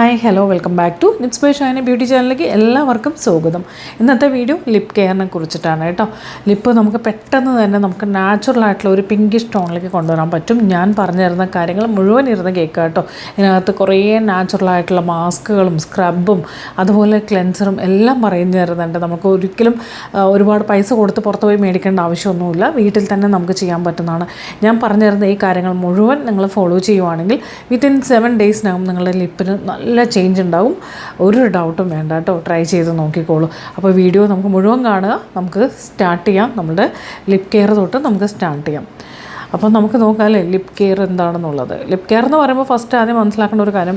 Hi hello welcome back to Nits by Shaina beauty ചാനലിലേക്ക് എല്ലാവർക്കും സ്വാഗതം. ഇന്നത്തെ വീഡിയോ ലിപ് കെയറിനെ കുറിച്ചിട്ടാണ് കേട്ടോ. ലിപ്പ് നമുക്ക് പെട്ടെന്ന് തന്നെ നമുക്ക് നാച്ചുറൽ ആയിട്ടുള്ള ഒരു പിങ്കിഷ് ടോണിലേക്ക് കൊണ്ടുവരാൻ പറ്റും. ഞാൻ പറഞ്ഞു തരുന്ന കാര്യങ്ങൾ മുഴുവൻ ഇരുന്ന് കേൾക്കുക കേട്ടോ. ഇതിനകത്ത് കുറേ നാച്ചുറൽ ആയിട്ടുള്ള മാസ്കുകളും സ്ക്രബും അതുപോലെ ക്ലെൻസറും എല്ലാം പറഞ്ഞു തരുന്നുണ്ട്. നമുക്ക് ഒരിക്കലും ഒരുപാട് പൈസ കൊടുത്ത് പുറത്ത് പോയി മേടിക്കേണ്ട ആവശ്യമൊന്നുമില്ല. വീട്ടിൽ തന്നെ നമുക്ക് ചെയ്യാൻ പറ്റുന്നതാണ്. ഞാൻ പറഞ്ഞു തരുന്ന ഈ കാര്യങ്ങൾ മുഴുവൻ നിങ്ങൾ ഫോളോ ചെയ്യുവാണെങ്കിൽ വിത്തിൻ സെവൻ ഡേയ്സിനകം നിങ്ങളുടെ ലിപ്പിന് നല്ല ചേഞ്ച് ഉണ്ടാവും. ഒരു ഡൗട്ടും വേണ്ട കേട്ടോ. ട്രൈ ചെയ്ത് നോക്കിക്കോളൂ. അപ്പോൾ വീഡിയോ നമുക്ക് മുഴുവൻ കാണുക. നമുക്ക് സ്റ്റാർട്ട് ചെയ്യാം. നമ്മുടെ ലിപ് കെയർ തൊട്ട് നമുക്ക് സ്റ്റാർട്ട് ചെയ്യാം. അപ്പം നമുക്ക് നോക്കാം അല്ലേ? ലിപ് കെയർ എന്താണെന്നുള്ളത്. ലിപ് കെയർ എന്ന് പറയുമ്പോൾ ഫസ്റ്റ് ആദ്യം മനസ്സിലാക്കേണ്ട ഒരു കാര്യം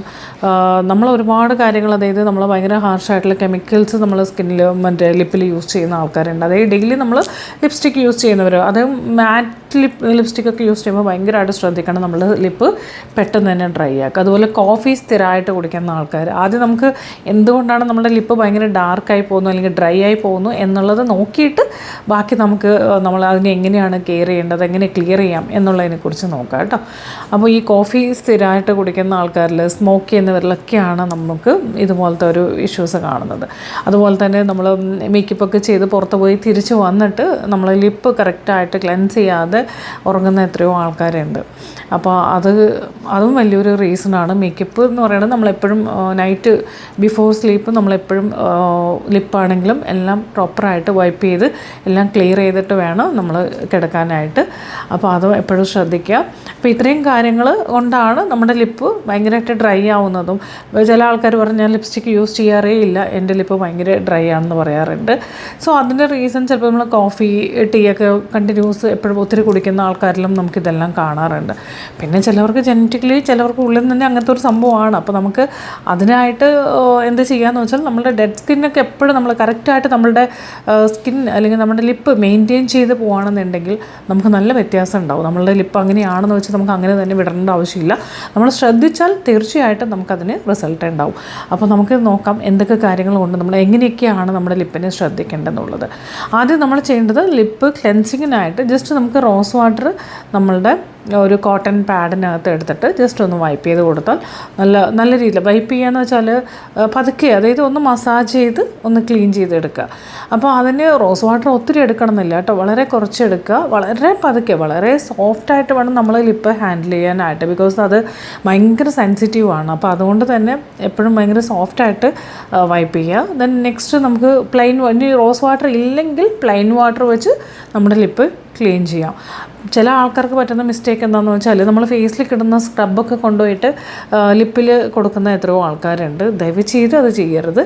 നമ്മൾ ഒരുപാട് കാര്യങ്ങൾ അതായത് നമ്മൾ ഭയങ്കര ഹാർഷായിട്ടുള്ള കെമിക്കൽസ് നമ്മൾ സ്കിന്നിൽ മറ്റേ ലിപ്പിൽ യൂസ് ചെയ്യുന്ന ആൾക്കാരുണ്ട്. അതായത് ഡെയിലി നമ്മൾ ലിപ്സ്റ്റിക്ക് യൂസ് ചെയ്യുന്നവർ അത് മാറ്റ് ലിപ് ലിപ്സ്റ്റിക് ഒക്കെ യൂസ് ചെയ്യുമ്പോൾ ഭയങ്കരമായിട്ട് ശ്രദ്ധിക്കണം നമ്മൾ ലിപ്പ് പെട്ടെന്ന് തന്നെ ഡ്രൈ ആക്കുക. അതുപോലെ കോഫി സ്ഥിരമായിട്ട് കുടിക്കുന്ന ആൾക്കാർ ആദ്യം നമുക്ക് എന്തുകൊണ്ടാണ് നമ്മുടെ ലിപ്പ് ഭയങ്കര ഡാർക്കായി പോകുന്നു അല്ലെങ്കിൽ ഡ്രൈ ആയി പോകുന്നു എന്നുള്ളത് നോക്കിയിട്ട് ബാക്കി നമുക്ക് നമ്മൾ അതിനെ എങ്ങനെയാണ് കെയർ ചെയ്യേണ്ടത് എങ്ങനെ ക്ലിയർ ചെയ്യാം എന്നുള്ളതിനെക്കുറിച്ച് നോക്കാം കേട്ടോ. അപ്പോൾ ഈ കോഫി സ്ഥിരമായിട്ട് കുടിക്കുന്ന ആൾക്കാരിൽ സ്മോക്ക് ചെയ്യുന്നവരിലൊക്കെയാണ് നമുക്ക് ഇതുപോലത്തെ ഒരു ഇഷ്യൂസ് കാണുന്നത്. അതുപോലെ തന്നെ നമ്മൾ മേക്കപ്പ് ഒക്കെ ചെയ്ത് പുറത്ത് പോയി തിരിച്ച് വന്നിട്ട് നമ്മൾ ലിപ്പ് കറക്റ്റായിട്ട് ക്ലെൻസ് ചെയ്യാതെ ഉറങ്ങുന്ന എത്രയോ ആൾക്കാരുണ്ട്. അപ്പോൾ അത് അതും വലിയൊരു റീസണാണ്. മേക്കപ്പ് എന്ന് പറയുന്നത് നമ്മളെപ്പോഴും നൈറ്റ് ബിഫോർ സ്ലീപ്പ് നമ്മളെപ്പോഴും ലിപ്പാണെങ്കിലും എല്ലാം പ്രോപ്പറായിട്ട് വൈപ്പ് ചെയ്ത് എല്ലാം ക്ലിയർ ചെയ്തിട്ട് വേണം നമ്മൾ കിടക്കാനായിട്ട്. അപ്പോൾ അത് എപ്പോഴും ശ്രദ്ധിക്കുക. അപ്പോൾ ഇത്രയും കാര്യങ്ങൾ കൊണ്ടാണ് നമ്മുടെ ലിപ്പ് ഭയങ്കരമായിട്ട് ഡ്രൈ ആവുന്നതും. ചില ആൾക്കാർ പറഞ്ഞാൽ ലിപ്സ്റ്റിക് ലിപ്സ്റ്റിക്ക് യൂസ് ചെയ്യാറേ ഇല്ല എന്റെ ലിപ്പ് ഭയങ്കര ഡ്രൈ ആണെന്ന് പറയാറുണ്ട്. സോ അതിന്റെ റീസൺ ചിലപ്പോൾ നമ്മൾ കോഫി ടീ ഒക്കെ കണ്ടിന്യൂസ് എപ്പോഴും ഒത്തിരി കുടിക്കുന്ന ആൾക്കാരിലും നമുക്കിതെല്ലാം കാണാറുണ്ട്. പിന്നെ ചിലവർക്ക് ജനറ്റിക്കലി ചിലവർക്ക് ഉള്ളിൽ തന്നെ അങ്ങനത്തെ ഒരു സംഭവമാണ്. അപ്പോൾ നമുക്ക് അതിനായിട്ട് എന്ത് ചെയ്യാന്ന് വെച്ചാൽ നമ്മുടെ ഡെഡ് സ്കിന്നൊക്കെ എപ്പോഴും നമ്മൾ കറക്റ്റായിട്ട് നമ്മളുടെ സ്കിൻ അല്ലെങ്കിൽ നമ്മുടെ ലിപ്പ് മെയിന്റെയിൻ ചെയ്ത് പോവുകയാണെന്നുണ്ടെങ്കിൽ നമുക്ക് നല്ല വ്യത്യാസം ഉണ്ടാവും. നമ്മളുടെ ലിപ്പ് അങ്ങനെയാണെന്ന് വെച്ചാൽ നമുക്ക് അങ്ങനെ തന്നെ വിടേണ്ട ആവശ്യമില്ല. നമ്മൾ ശ്രദ്ധിച്ചാൽ തീർച്ചയായിട്ടും നമുക്കതിന് റിസൾട്ട് ഉണ്ടാവും. അപ്പോൾ നമുക്ക് നോക്കാം എന്തൊക്കെ കാര്യങ്ങൾ കൊണ്ട് നമ്മൾ എങ്ങനെയൊക്കെയാണ് നമ്മുടെ ലിപ്പിനെ ശ്രദ്ധിക്കേണ്ടതെന്നുള്ളത് ആദ്യം നമ്മൾ ചെയ്യേണ്ടത് ലിപ്പ് ക്ലെൻസിങ്ങിനായിട്ട് ജസ്റ്റ് നമുക്ക് റോസ് വാട്ടർ നമ്മളുടെ ഒരു കോട്ടൺ പാഡിനകത്ത് എടുത്തിട്ട് ജസ്റ്റ് ഒന്ന് വൈപ്പ് ചെയ്ത് കൊടുത്താൽ നല്ല നല്ല രീതിയിൽ വൈപ്പ് ചെയ്യാന്ന് വെച്ചാൽ പതുക്കെ അതായത് ഒന്ന് മസാജ് ചെയ്ത് ഒന്ന് ക്ലീൻ ചെയ്തെടുക്കുക. അപ്പോൾ അതിന് റോസ് വാട്ടർ ഒത്തിരി എടുക്കണമെന്നില്ല കേട്ടോ. വളരെ കുറച്ച് എടുക്കുക. വളരെ പതുക്കെ വളരെ സോഫ്റ്റായിട്ട് വേണം നമ്മൾ ലിപ്പ് ഹാൻഡിൽ ചെയ്യാനായിട്ട് ബിക്കോസ് അത് ഭയങ്കര സെൻസിറ്റീവ് ആണ്. അപ്പോൾ അതുകൊണ്ട് തന്നെ എപ്പോഴും ഭയങ്കര സോഫ്റ്റായിട്ട് വൈപ്പ് ചെയ്യുക. ദെൻ നെക്സ്റ്റ് നമുക്ക് പ്ലെയിൻ ഇനി റോസ് വാട്ടർ ഇല്ലെങ്കിൽ പ്ലെയിൻ വാട്ടർ വെച്ച് നമ്മുടെ ലിപ്പ് ക്ലീൻ ചെയ്യാം. ചില ആൾക്കാർക്ക് പറ്റുന്ന മിസ്റ്റേക്ക് എന്താണെന്ന് വെച്ചാൽ നമ്മൾ ഫേസിൽ കിടുന്ന സ്ക്രബൊക്കെ കൊണ്ടുപോയിട്ട് ലിപ്പിൽ കൊടുക്കുന്ന എത്രയോ ആൾക്കാരുണ്ട്. ദയവ് ചെയ്ത് അത് ചെയ്യരുത്.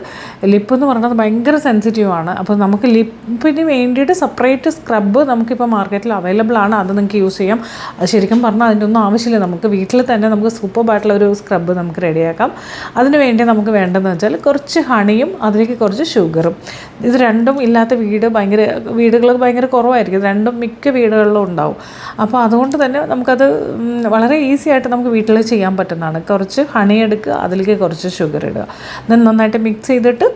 ലിപ്പ് എന്ന് പറയുന്നത് ഭയങ്കര സെൻസിറ്റീവ് ആണ്. അപ്പോൾ നമുക്ക് ലിപ്പിന് വേണ്ടിയിട്ട് സെപ്പറേറ്റ് സ്ക്രബ് നമുക്കിപ്പോൾ മാർക്കറ്റിൽ അവൈലബിൾ ആണ്. അത് നിങ്ങൾക്ക് യൂസ് ചെയ്യാം. അത് ശരിക്കും പറഞ്ഞാൽ അതിന്റെ ഒന്നും ആവശ്യമില്ല. നമുക്ക് വീട്ടിൽ തന്നെ നമുക്ക് സൂപ്പർബായിട്ടുള്ള ഒരു സ്ക്രബ് നമുക്ക് റെഡിയാക്കാം അതിന് വേണ്ടി നമുക്ക് വേണ്ടതെന്ന് വെച്ചാൽ കുറച്ച് ഹണിയും അതിലേക്ക് കുറച്ച് ഷുഗറും ഇത് രണ്ടും ഇല്ലാത്ത വീട് ഭയങ്കര വീടുകൾ ഭയങ്കര കുറവായിരിക്കും. രണ്ടും മിക്ക വീടുകളിലും ഉണ്ടാവും. അപ്പോൾ അതുകൊണ്ട് തന്നെ നമുക്കത് വളരെ ഈസി ആയിട്ട് നമുക്ക് വീട്ടിൽ ചെയ്യാൻ പറ്റുന്നതാണ്. കുറച്ച് ഹണി എടുക്കുക അതിലേക്ക് കുറച്ച് ഷുഗർ ഇടുക. ദെൻ നന്നായിട്ട് മിക്സ് ചെയ്തിട്ട്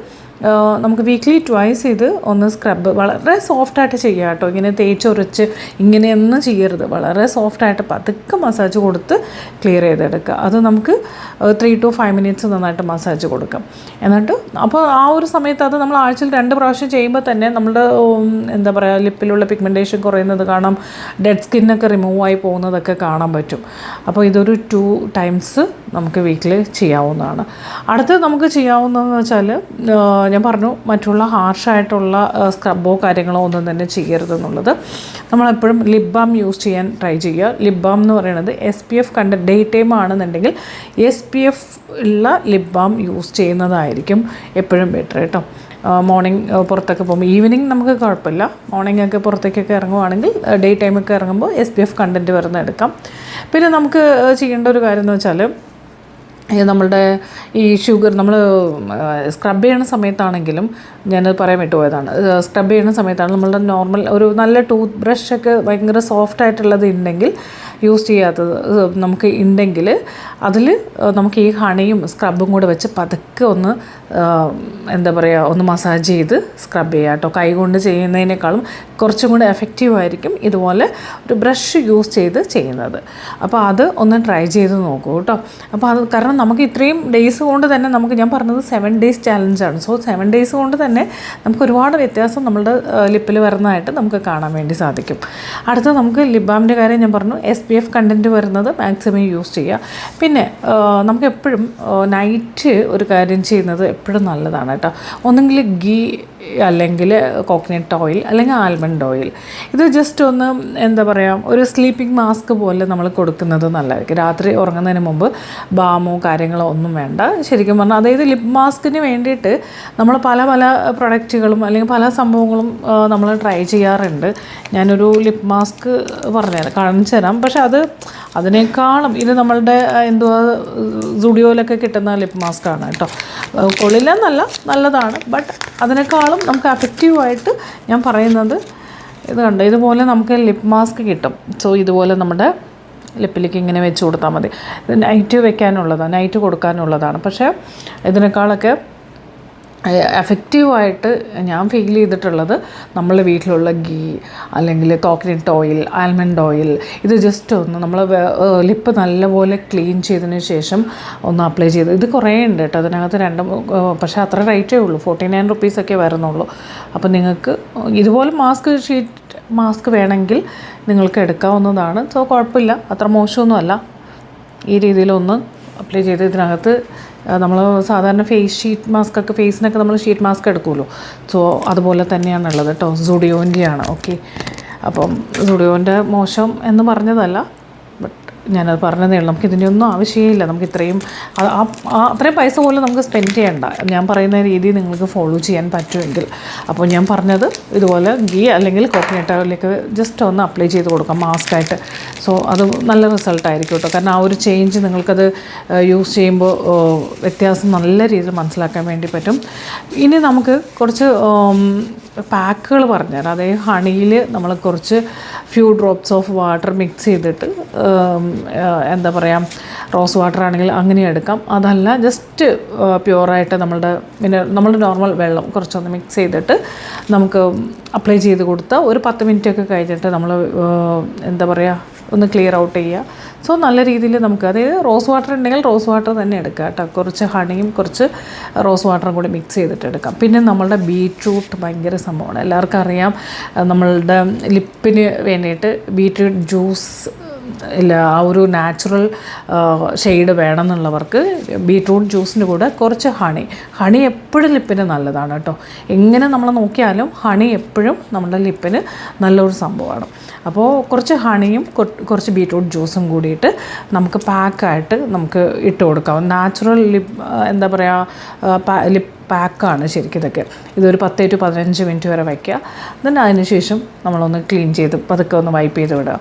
നമുക്ക് വീക്ക്ലി ട്വൈസ് ഇത് ഒന്ന് സ്ക്രബ് വളരെ സോഫ്റ്റായിട്ട് ചെയ്യുക കേട്ടോ. ഇങ്ങനെ തേച്ചൊരച്ച് ഇങ്ങനെയൊന്നും ചെയ്യരുത്. വളരെ സോഫ്റ്റായിട്ട് പതുക്കെ മസാജ് കൊടുത്ത് ക്ലിയർ ചെയ്തെടുക്കുക. അത് നമുക്ക് ത്രീ ടു ഫൈവ് മിനിറ്റ്സ് നന്നായിട്ട് മസാജ് കൊടുക്കാം. എന്നിട്ട് അപ്പോൾ ആ ഒരു സമയത്ത് അത് നമ്മൾ ആഴ്ചയിൽ രണ്ട് പ്രാവശ്യം ചെയ്യുമ്പോൾ തന്നെ നമ്മുടെ എന്താ പറയുക ലിപ്പിലുള്ള പിഗ്മെന്റേഷൻ കുറയുന്നത് കാണാം. ഡെഡ് സ്കിന്നൊക്കെ റിമൂവ് ആയി പോകുന്നതൊക്കെ കാണാൻ പറ്റും. അപ്പോൾ ഇതൊരു ടു ടൈംസ് നമുക്ക് വീക്കിൽ ചെയ്യാവുന്നതാണ്. അടുത്തത് നമുക്ക് ചെയ്യാവുന്നതെന്ന് വെച്ചാൽ ഞാൻ പറഞ്ഞു മറ്റുള്ള ഹാർഷായിട്ടുള്ള സ്ക്രബോ കാര്യങ്ങളോ ഒന്നും തന്നെ ചെയ്യരുതെന്നുള്ളത്. നമ്മളെപ്പോഴും ലിപ് ബാം യൂസ് ചെയ്യാൻ ട്രൈ ചെയ്യുക. ലിപ് ബാം എന്ന് പറയുന്നത് എസ് പി എഫ് കണ്ട ഡേ ടൈം ആണെന്നുണ്ടെങ്കിൽ എസ് പി എഫ് ഉള്ള ലിപ് ബാം യൂസ് ചെയ്യുന്നതായിരിക്കും എപ്പോഴും ബെറ്റർ കേട്ടോ മോർണിംഗ് പുറത്തൊക്കെ പോകുമ്പോൾ ഈവനിങ് നമുക്ക് കുഴപ്പമില്ല. മോർണിംഗ് ഒക്കെ പുറത്തേക്കൊക്കെ ഇറങ്ങുവാണെങ്കിൽ ഡേ ടൈമൊക്കെ ഇറങ്ങുമ്പോൾ എസ് പി എഫ് കണ്ടന്റ് വരുന്ന എടുക്കാം പിന്നെ നമുക്ക് ചെയ്യേണ്ട ഒരു കാര്യം എന്ന് വെച്ചാൽ നമ്മളുടെ ഈ ഷുഗർ നമ്മൾ സ്ക്രബ് ചെയ്യണ സമയത്താണെങ്കിലും ഞാനത് പറയാൻ വിട്ടുപോയതാണ്. സ്ക്രബ് ചെയ്യണ സമയത്താണ് നമ്മളുടെ നോർമൽ ഒരു നല്ല ടൂത്ത് ബ്രഷൊക്കെ ഭയങ്കര സോഫ്റ്റ് ആയിട്ടുള്ളത് ഉണ്ടെങ്കിൽ യൂസ് ചെയ്യാത്തത് നമുക്ക് ഉണ്ടെങ്കിൽ അതിൽ നമുക്ക് ഈ ഹണിയും സ്ക്രബും കൂടെ വെച്ച് പതുക്കെ ഒന്ന് എന്താ പറയുക ഒന്ന് മസാജ് ചെയ്ത് സ്ക്രബ് ചെയ്യുക കേട്ടോ. കൈ കൊണ്ട് ചെയ്യുന്നതിനേക്കാളും കുറച്ചും കൂടെ എഫക്റ്റീവ് ആയിരിക്കും ഇതുപോലെ ഒരു ബ്രഷ് യൂസ് ചെയ്ത് ചെയ്യുന്നത്. അപ്പോൾ അത് ഒന്ന് ട്രൈ ചെയ്ത് നോക്കൂ കേട്ടോ. അപ്പോൾ അത് കാരണം നമുക്ക് ഇത്രയും ഡേയ്സ് കൊണ്ട് തന്നെ നമുക്ക് ഞാൻ പറഞ്ഞത് സെവൻ ഡേയ്സ് ചാലഞ്ചാണ് സോ സെവൻ ഡേയ്സ് കൊണ്ട് തന്നെ നമുക്ക് ഒരുപാട് വ്യത്യാസം നമ്മളുടെ ലിപ്പിൽ വരുന്നതായിട്ട് നമുക്ക് കാണാൻ വേണ്ടി സാധിക്കും. അടുത്ത നമുക്ക് ലിബാമിന്റെ കാര്യം ഞാൻ പറഞ്ഞു. എസ് പി എഫ് കണ്ടന്റ് വരുന്നത് മാക്സിമം യൂസ് ചെയ്യുക. പിന്നെ നമുക്ക് എപ്പോഴും നൈറ്റ് ഒരു കാര്യം ചെയ്യുന്നത് എപ്പോഴും നല്ലതാണ് കേട്ടോ. ഒന്നെങ്കിൽ ഗീ അല്ലെങ്കിൽ കോക്കനട്ട് ഓയിൽ അല്ലെങ്കിൽ ആൽമണ്ട് ഓയിൽ ഇത് ജസ്റ്റ് ഒന്ന് എന്താ പറയുക ഒരു സ്ലീപ്പിംഗ് മാസ്ക് പോലെ നമ്മൾ കൊടുക്കുന്നത് നല്ലതായിരിക്കും രാത്രി ഉറങ്ങുന്നതിന് മുമ്പ് ബാമോ കാര്യങ്ങളോ ഒന്നും വേണ്ട ശരിക്കും പറഞ്ഞാൽ അതായത് ലിപ് മാസ്കിന് വേണ്ടിയിട്ട് നമ്മൾ പല പല പ്രൊഡക്റ്റുകളും അല്ലെങ്കിൽ പല സംഭവങ്ങളും നമ്മൾ ട്രൈ ചെയ്യാറുണ്ട് ഞാനൊരു ലിപ് മാസ്ക് പറഞ്ഞുതരാം കാണിച്ചു തരാം പക്ഷേ അത് അതിനേക്കാളും ഇത് നമ്മളുടെ എന്തുവാ സുഡിയോയിലൊക്കെ കിട്ടുന്ന ലിപ് മാസ്ക് ആണ് കേട്ടോ കൊള്ളില്ല എന്നല്ല നല്ലതാണ്. ബട്ട് അതിനേക്കാളും നമുക്ക് എഫക്റ്റീവായിട്ട് ഞാൻ പറയുന്നത് ഇത് കണ്ടോ? ഇതുപോലെ നമുക്ക് ലിപ് മാസ്ക് കിട്ടും. സോ ഇതുപോലെ നമ്മുടെ ലിപ്പിലേക്ക് ഇങ്ങനെ വെച്ച് കൊടുത്താൽ മതി. നൈറ്റ് വെക്കാനുള്ളതാണ് നൈറ്റ് കൊടുക്കാനുള്ളതാണ്. പക്ഷേ ഇതിനേക്കാളൊക്കെ എഫക്റ്റീവായിട്ട് ഞാൻ ഫീൽ ചെയ്തിട്ടുള്ളത് നമ്മളെ വീട്ടിലുള്ള ഗീ അല്ലെങ്കിൽ കോക്കനട്ട് ഓയിൽ ആൽമണ്ട് ഓയിൽ ഇത് ജസ്റ്റ് ഒന്ന് നമ്മൾ ലിപ്പ് നല്ലപോലെ ക്ലീൻ ചെയ്തതിന് ശേഷം ഒന്ന് അപ്ലൈ ചെയ്ത് ഇത് കുറേ ഉണ്ട് കേട്ടോ. അതിനകത്ത് രണ്ട് പക്ഷേ അത്ര റേറ്റേ ഉള്ളൂ. ഫോർട്ടി നയൻ റുപ്പീസൊക്കെ വരുന്നുള്ളൂ. അപ്പോൾ നിങ്ങൾക്ക് ഇതുപോലെ മാസ്ക് ഷീറ്റ് മാസ്ക് വേണമെങ്കിൽ നിങ്ങൾക്ക് എടുക്കാവുന്നതാണ്. സോ കുഴപ്പമില്ല. അത്ര മോശമൊന്നുമല്ല. ഈ രീതിയിലൊന്ന് അപ്ലൈ ചെയ്ത് ഇതിനകത്ത് നമ്മൾ സാധാരണ ഫേസ് ഷീറ്റ് മാസ്ക് ഒക്കെ ഫേസിനൊക്കെ നമ്മൾ ഷീറ്റ് മാസ്ക് എടുക്കുമല്ലോ. സോ അതുപോലെ തന്നെയാണുള്ളത് കേട്ടോ സുഡിയോന്റെയാണ് ഓക്കെ അപ്പം സുഡിയോന്റെ മോശം എന്ന് പറഞ്ഞതല്ല. ഞാനത് പറഞ്ഞതേ ഉള്ളൂ. നമുക്ക് ഇതിന്റെ ഒന്നും ആവശ്യമില്ല. നമുക്ക് ഇത്രയും അത്രയും പൈസ പോലും നമുക്ക് സ്പെൻഡ് ചെയ്യണ്ട. ഞാൻ പറയുന്ന രീതി നിങ്ങൾക്ക് ഫോളോ ചെയ്യാൻ പറ്റുമെങ്കിൽ. അപ്പോൾ ഞാൻ പറഞ്ഞത് ഇതുപോലെ ഗീ അല്ലെങ്കിൽ കോക്കനട്ട് ഓയിലേക്ക് ജസ്റ്റ് ഒന്ന് അപ്ലൈ ചെയ്ത് കൊടുക്കാം മാസ്കായിട്ട് സോ അത് നല്ല റിസൾട്ടായിരിക്കും കേട്ടോ. കാരണം ആ ഒരു ചേഞ്ച് നിങ്ങൾക്കത് യൂസ് ചെയ്യുമ്പോൾ വ്യത്യാസം നല്ല രീതിയിൽ മനസ്സിലാക്കാൻ വേണ്ടി പറ്റും. ഇനി നമുക്ക് കുറച്ച് പാക്കുകൾ പറഞ്ഞുതരാം. അതായത് ഹണിയിൽ നമ്മൾ കുറച്ച് few drops of water mix ചെയ്തിട്ട് എന്താ പറയുക റോസ് വാട്ടർ ആണെങ്കിൽ അങ്ങനെ എടുക്കാം. അതല്ല ജസ്റ്റ് പ്യുവറായിട്ട് നമ്മളുടെ പിന്നെ നമ്മളുടെ നോർമൽ വെള്ളം കുറച്ചൊന്ന് മിക്സ് ചെയ്തിട്ട് നമുക്ക് അപ്ലൈ ചെയ്ത് കൊടുത്താൽ ഒരു പത്ത് മിനിറ്റ് ഒക്കെ കഴിഞ്ഞിട്ട് നമ്മൾ എന്താ പറയുക ഒന്ന് ക്ലിയർ ഔട്ട് ചെയ്യുക. സോ നല്ല രീതിയിൽ നമുക്ക് അതായത് റോസ് വാട്ടർ ഉണ്ടെങ്കിൽ റോസ് വാട്ടർ തന്നെ എടുക്കുക കേട്ടോ. കുറച്ച് ഹണിയും കുറച്ച് റോസ് വാട്ടറും കൂടി മിക്സ് ചെയ്തിട്ട് എടുക്കാം. പിന്നെ നമ്മളുടെ ബീട്രൂട്ട് ഭയങ്കര സംഭവമാണ്. എല്ലാവർക്കും അറിയാം നമ്മളുടെ ലിപ്പിന് വേണ്ടിയിട്ട് ബീട്രൂട്ട് ജ്യൂസ് ഇല്ല ആ ഒരു നാച്ചുറൽ ഷെയ്ഡ് വേണമെന്നുള്ളവർക്ക് ബീട്രൂട്ട് ജ്യൂസിന്റെ കൂടെ കുറച്ച് ഹണി ഹണി എപ്പോഴും ലിപ്പിന് നല്ലതാണ് കേട്ടോ. എങ്ങനെ നമ്മൾ നോക്കിയാലും ഹണി എപ്പോഴും നമ്മുടെ ലിപ്പിന് നല്ലൊരു സംഭവമാണ്. അപ്പോൾ കുറച്ച് ഹണിയും കുറച്ച് ബീട്രൂട്ട് ജ്യൂസും കൂടിയിട്ട് നമുക്ക് പാക്കായിട്ട് നമുക്ക് ഇട്ട് കൊടുക്കാം. നാച്ചുറൽ ലിപ്പ് എന്താ പറയുക ലിപ് പാക്കാണ് ശരിക്കും ഇതൊക്കെ. ഇതൊരു പത്ത് ടു പതിനഞ്ച് മിനിറ്റ് വരെ വയ്ക്കുക. ദെൻ അതിന് ശേഷം നമ്മളൊന്ന് ക്ലീൻ ചെയ്ത് പതുക്കെ ഒന്ന് വൈപ്പ് ചെയ്ത് വിടുക.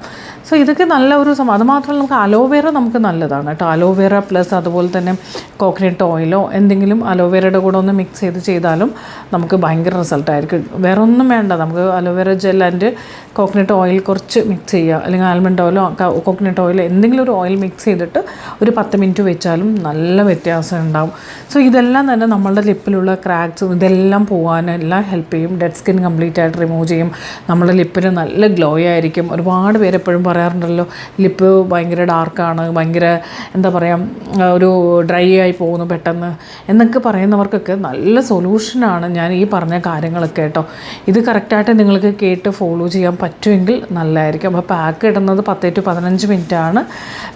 സോ ഇതൊക്കെ നല്ല ഒരു സംഭവം അതുമാത്രമല്ല നമുക്ക് അലോവേറ നമുക്ക് നല്ലതാണ് കേട്ടോ. അലോവേറ പ്ലസ് അതുപോലെ തന്നെ കോക്കനട്ട് ഓയിലോ എന്തെങ്കിലും അലോവേറയുടെ കൂടെ ഒന്ന് മിക്സ് ചെയ്ത് ചെയ്താലും നമുക്ക് ഭയങ്കര റിസൾട്ടായിരിക്കും. വേറെ ഒന്നും വേണ്ട. നമുക്ക് aloe vera gel and coconut oil കുറച്ച് മിക്സ് ചെയ്യുക. അല്ലെങ്കിൽ ആൽമണ്ട് ഓയിലോ കോക്കനട്ട് ഓയിലോ എന്തെങ്കിലും ഒരു ഓയിൽ മിക്സ് ചെയ്തിട്ട് ഒരു പത്ത് മിനിറ്റ് വെച്ചാലും നല്ല വ്യത്യാസം ഉണ്ടാവും. സോ ഇതെല്ലാം തന്നെ നമ്മളുടെ ലിപ്പിലുള്ള ക്രാക്സും ഇതെല്ലാം പോകാനെല്ലാം ഹെൽപ്പ് ചെയ്യും. ഡെഡ് സ്കിൻ കംപ്ലീറ്റ് ആയിട്ട് റിമൂവ് ചെയ്യും. നമ്മുടെ ലിപ്പിന് നല്ല ഗ്ലോ ആയിരിക്കും. ഒരുപാട് പേര് എപ്പോഴും പറയാറുണ്ടല്ലോ ലിപ്പ് ഭയങ്കര ഡാർക്കാണ് ഭയങ്കര എന്താ പറയുക ഒരു ഡ്രൈ ആയി പോകുന്നു പെട്ടെന്ന് എന്നൊക്കെ പറയുന്നവർക്കൊക്കെ നല്ല സൊല്യൂഷനാണ് ഞാൻ ഈ പറഞ്ഞ കാര്യങ്ങളൊക്കെ കേട്ടോ. ഇത് കറക്റ്റായിട്ട് നിങ്ങൾക്ക് കേട്ട് ഫോളോ ചെയ്യാൻ പറ്റുമെങ്കിൽ നല്ലതായിരിക്കും അപ്പോൾ പാക്ക് ഇടുന്നത് പത്ത് ടു പതിനഞ്ച് മിനിറ്റ് ആണ്.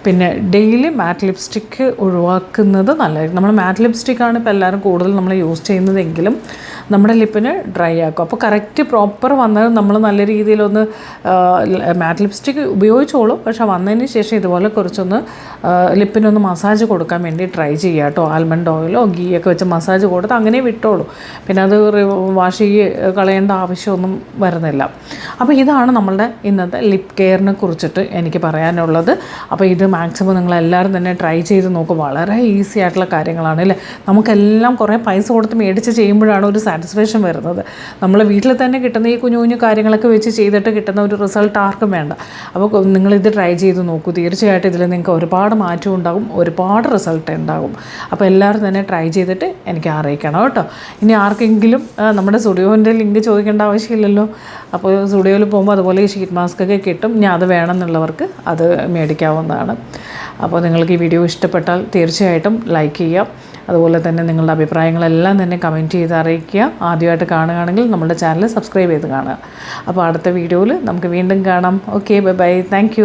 പിന്നെ ഡെയിലി മാറ്റ് ലിപ്സ്റ്റിക്ക് ഒഴിവാക്കുന്നത് നല്ലതായിരിക്കും നമ്മൾ മാറ്റ് ലിപ്സ്റ്റിക്കാണ് ഇപ്പോൾ എല്ലാവരും കൂടുതൽ നമ്മൾ യൂസ് ചെയ്യുന്നതെങ്കിലും നമ്മുടെ ലിപ്പിന് ഡ്രൈ ആക്കും. അപ്പോൾ കറക്റ്റ് പ്രോപ്പർ വന്നത് നമ്മൾ നല്ല രീതിയിലൊന്ന് മാറ്റ് ലിപ്സ്റ്റിക് ഉപയോഗിച്ചോളും. പക്ഷേ വന്നതിന് ശേഷം ഇതുപോലെ കുറച്ചൊന്ന് ലിപ്പിനൊന്ന് മസാജ് കൊടുക്കാൻ വേണ്ടി ട്രൈ ചെയ്യുക കേട്ടോ ആൽമണ്ട് ഓയിലോ ഗീ ഒക്കെ വെച്ച് മസാജ് കൊടുത്ത് അങ്ങനെ വിട്ടോളൂ. പിന്നെ അത് വാഷ് ചെയ്ത് കളയേണ്ട ആവശ്യമൊന്നും വരുന്നില്ല. അപ്പോൾ ഇതാണ് നമ്മളുടെ ഇന്നത്തെ ലിപ് കെയറിനെ കുറിച്ചിട്ട് എനിക്ക് പറയാനുള്ളത്. അപ്പോൾ ഇത് മാക്സിമം നിങ്ങളെല്ലാവരും തന്നെ ട്രൈ ചെയ്ത് നോക്കും. വളരെ ഈസി ആയിട്ടുള്ള കാര്യങ്ങളാണ് അല്ലേ? നമുക്കെല്ലാം കുറേ പൈസ കൊടുത്ത് മേടിച്ച് ചെയ്യുമ്പോഴാണ് ഒരു സാറ്റിസ്ഫാക്ഷൻ വരുന്നത്. നമ്മൾ വീട്ടിൽ തന്നെ കിട്ടുന്ന ഈ കുഞ്ഞു കുഞ്ഞു കാര്യങ്ങളൊക്കെ വെച്ച് ചെയ്തിട്ട് കിട്ടുന്ന ഒരു റിസൾട്ട് ആർക്കും വേണ്ട. അപ്പോൾ നിങ്ങളിത് ട്രൈ ചെയ്ത് നോക്കൂ. തീർച്ചയായിട്ടും ഇതിൽ നിങ്ങൾക്ക് ഒരുപാട് മാറ്റം ഉണ്ടാകും ഒരുപാട് റിസൾട്ട് ഉണ്ടാകും. അപ്പോൾ എല്ലാവരും തന്നെ ട്രൈ ചെയ്തിട്ട് എനിക്ക് അറിയിക്കണം കേട്ടോ. ഇനി ആർക്കെങ്കിലും നമ്മുടെ സ്റ്റുഡിയോന്റെ ലിങ്ക് ചോദിക്കേണ്ട ആവശ്യമില്ലല്ലോ. അപ്പോൾ സ്റ്റുഡിയോയിൽ പോകുമ്പോൾ അതുപോലെ ഈ ഷീറ്റ് മാസ്ക് ഒക്കെ കിട്ടും. ഞാൻ അത് വേണമെന്നുള്ളവർക്ക് അത് മേടിക്കാവുന്നതാണ്. അപ്പോൾ നിങ്ങൾക്ക് ഈ വീഡിയോ ഇഷ്ടപ്പെട്ടാൽ തീർച്ചയായിട്ടും ലൈക്ക് ചെയ്യാം. അതുപോലെ തന്നെ നിങ്ങളുടെ അഭിപ്രായങ്ങളെല്ലാം തന്നെ കമന്റ് ചെയ്ത് അറിയിക്കുക. ആദ്യമായിട്ട് കാണുകയാണെങ്കിൽ നമ്മുടെ ചാനൽ സബ്സ്ക്രൈബ് ചെയ്ത് കാണുക. അപ്പോൾ അടുത്ത വീഡിയോയിൽ നമുക്ക് വീണ്ടും കാണാം. Okay bye bye thank